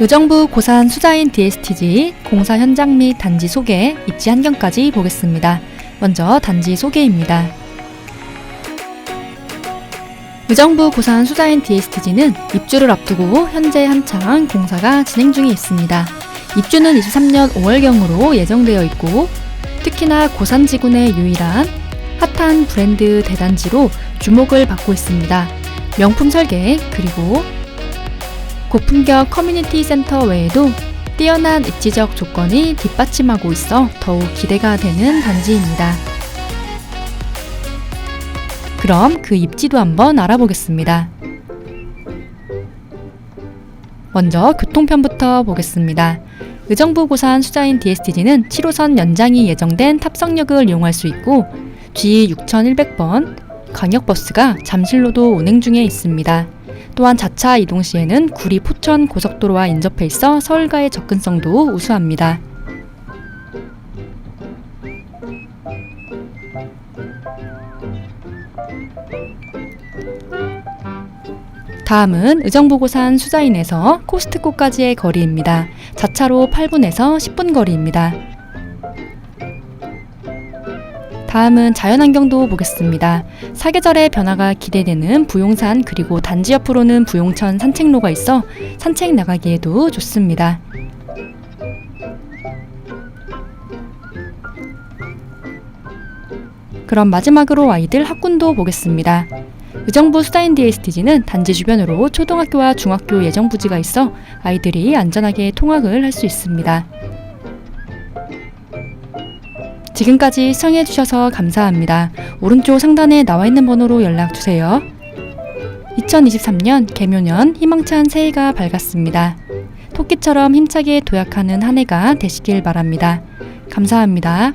의정부 고산 수자인 DSTG 공사 현장 및 단지 소개, 입지 환경까지 보겠습니다. 먼저 단지 소개입니다. 의정부 고산 수자인 DSTG는 입주를 앞두고 현재 한창 공사가 진행 중에 있습니다. 입주는 23년 5월경으로 예정되어 있고 특히나 고산 지군의 유일한 핫한 브랜드 대단지로 주목을 받고 있습니다. 명품 설계 그리고 고품격 커뮤니티 센터 외에도 뛰어난 입지적 조건이 뒷받침하고 있어 더욱 기대가 되는 단지입니다. 그럼 그 입지도 한번 알아보겠습니다. 먼저 교통편부터 보겠습니다. 의정부 고산 수자인 DSTG는 7호선 연장이 예정된 탑성역을 이용할 수 있고 G6100번 광역버스가 잠실로도 운행 중에 있습니다. 또한 자차 이동 시에는 구리 포천 고속도로와 인접해 있어 서울과의 접근성도 우수합니다. 다음은 의정부고산 수자인에서 코스트코까지의 거리입니다. 자차로 8분에서 10분 거리입니다. 다음은 자연환경도 보겠습니다. 사계절의 변화가 기대되는 부용산 그리고 단지 옆으로는 부용천 산책로가 있어 산책 나가기에도 좋습니다. 그럼 마지막으로 아이들 학군도 보겠습니다. 의정부 수다인 DSTG는 단지 주변으로 초등학교와 중학교 예정 부지가 있어 아이들이 안전하게 통학을 할 수 있습니다. 지금까지 시청해주셔서 감사합니다. 오른쪽 상단에 나와 있는 번호로 연락주세요. 2023년 개묘년 희망찬 새해가 밝았습니다. 토끼처럼 힘차게 도약하는 한 해가 되시길 바랍니다. 감사합니다.